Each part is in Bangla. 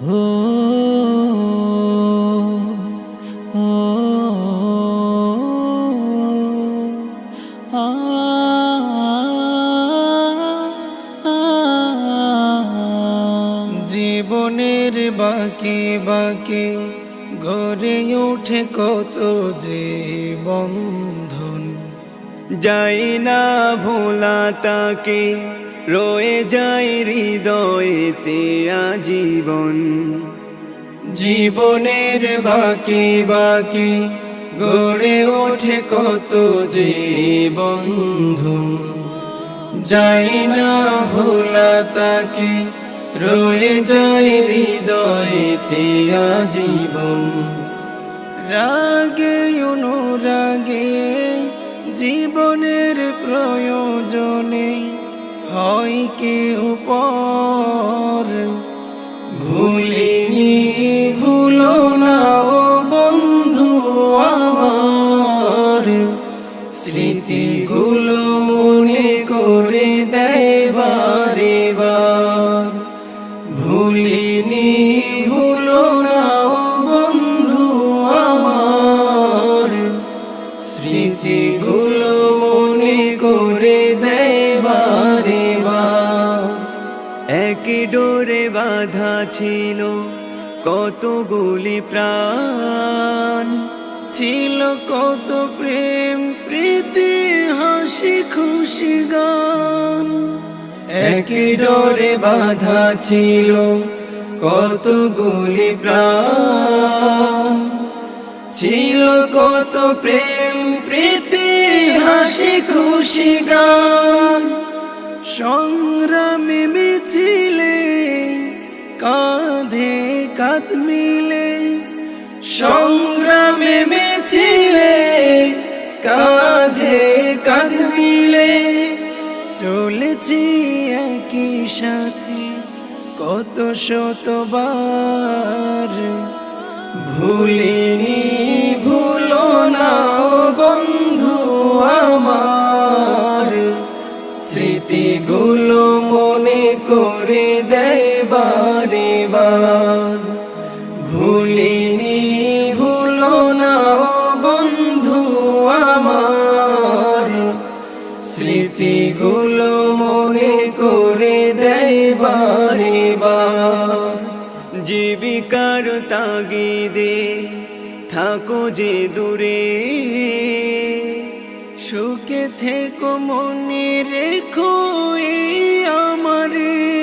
জীবনের বাকি বাকি ঘরে উঠে কত যে বন্ধন। যাই না ভোলা তাকে রয়ে যায় হৃদয়েতে আজীবন। জীবনের বাকি বাকি গড়ে ওঠে কত যে বন্ধু। যাই না ভোলা তাকে, রয়ে যায় হৃদয়েতে আজীবন। রাগে অনুরাগে, জীবনের প্রয়োজনে হয় কেউ পর। ভুলিনি, ভুলো না ও বন্ধু আমার। স্মৃতিগুলো মনে করে দেয় বারে বার। ভুলিনি একই ডোরে বাধা ছিল কতগুলি প্রাণ। ছিল কত প্রেম, প্রীতি, হাসি, খুশি, গান। একই ডোরে বাধা ছিল কতগুলি প্রাণ। ছিল কত প্রেম, প্রীতি, হাসি, খুশি, গান। সংগ্রামে মিছিলে, কাঁধে কাঁধ মিলে। সংগ্রামে মিছিলে, কাঁধে কাঁধ মিলে। চলেছি একই সাথে কত শতবার। ভুলো স্মৃতিগুলো মনে করে দেয় বারে বার। ভুলিনি, ভুলো না বন্ধু আমার। স্মৃতিগুলো মনে করে দেয় বার। জীবিকার তাগিদে থাকো যে দূরে। সুখে থেকো, মনে রেখো আমারে।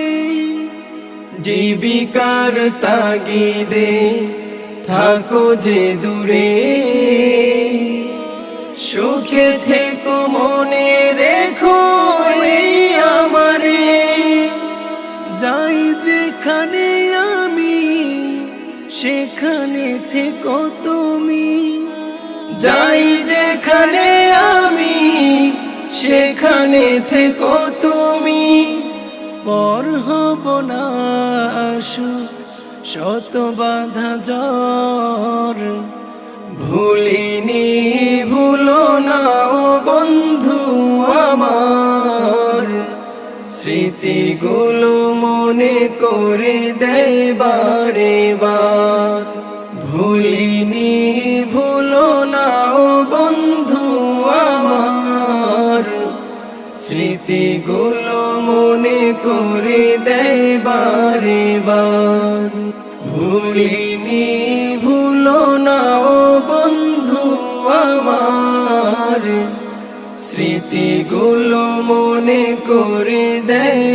জীবিকার তাগিদে থাকো যে দূরে। সুখে থেকো, মনে রেখো আমারে। যাই যেখানে আমি, সেখানে থেকো তুমি। যাই যেখানে সেখানে থেকো তুমি। পর হব না আসুক শত বাধা জ্বর। ভুলিনি, ভুলো না ও বন্ধু আমার। স্মৃতিগুলো মনে করে দেয় বারে বার ভুলিনি স্মৃতিগুলো মনে করে দেয় বারে বার ভুলিনি, ভুলো না ও বন্ধু আমার। স্মৃতিগুলো মনে করে দেয়